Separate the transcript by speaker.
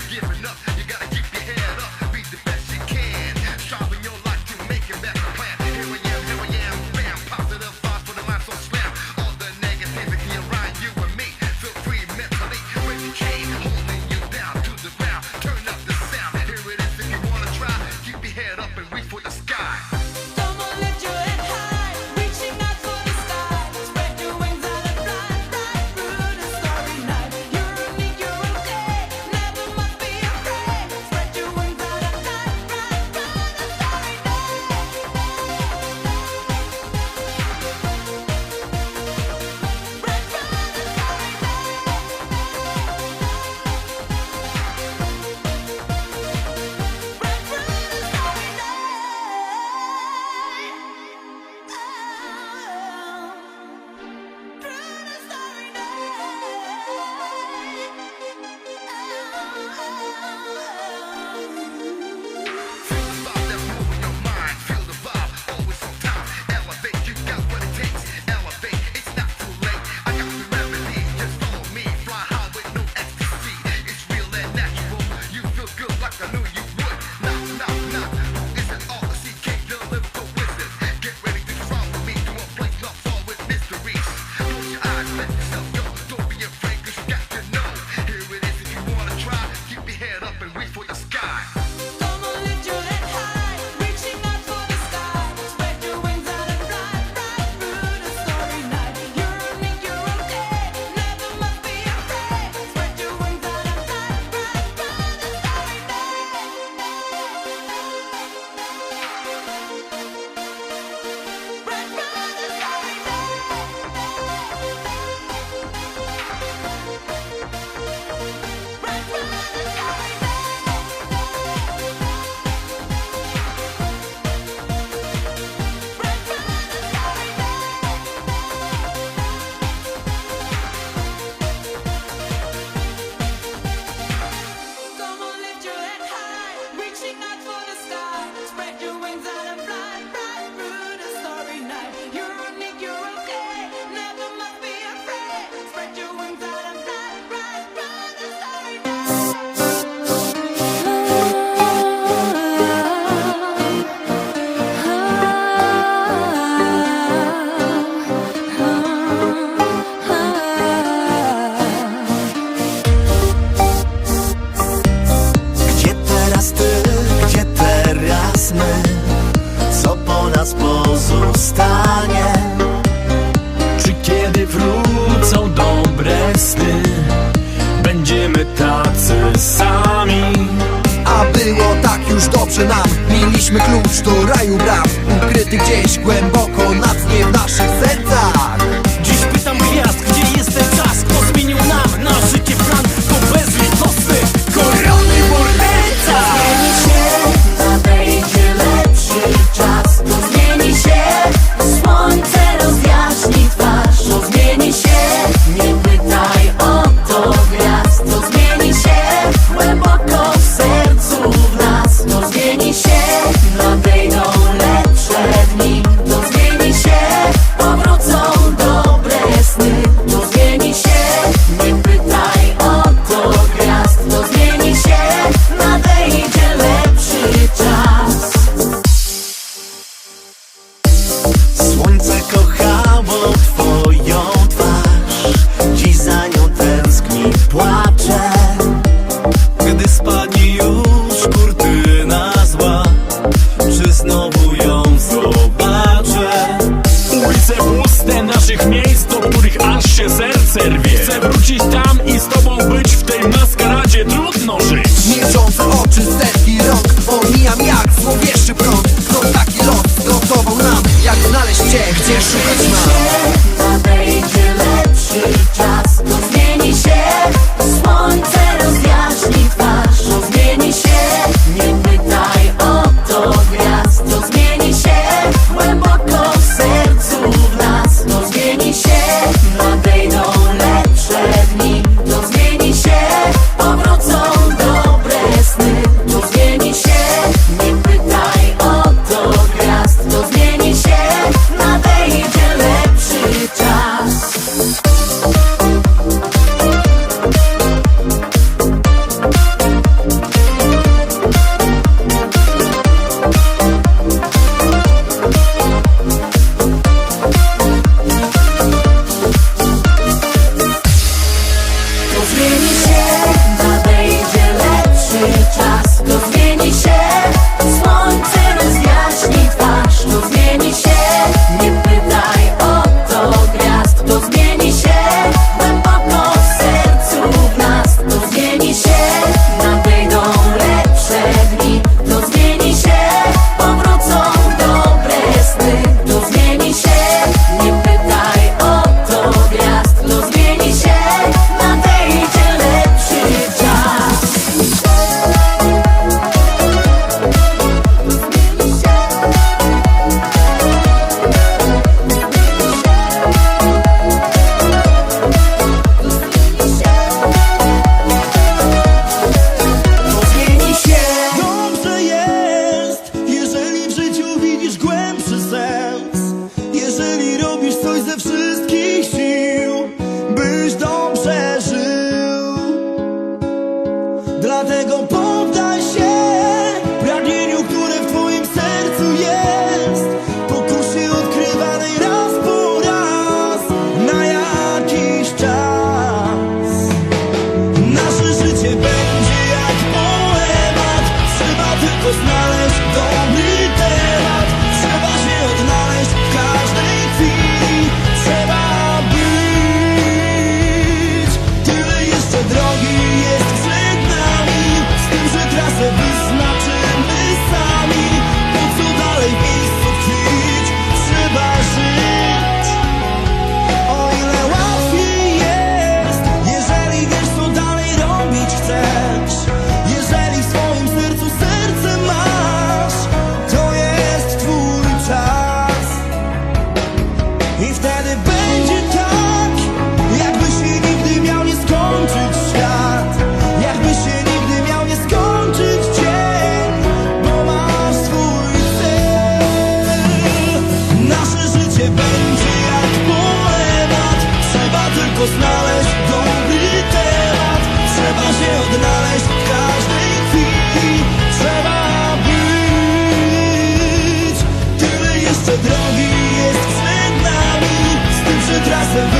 Speaker 1: not giving up.
Speaker 2: nam. Mieliśmy klucz do raju bram. Ukryty gdzieś głęboko na dnie naszych
Speaker 3: serc naszych miejsc, do których aż się serce rwie. Chcę wrócić tam i z tobą być w tej maskaradzie. Trudno żyć.
Speaker 4: życie będzie jak poemat. Trzeba tylko znaleźć dobry temat. Trzeba się odnaleźć w każdej chwili. Trzeba być. Tyle jeszcze drogi jest przed nami. Z tym, że trasę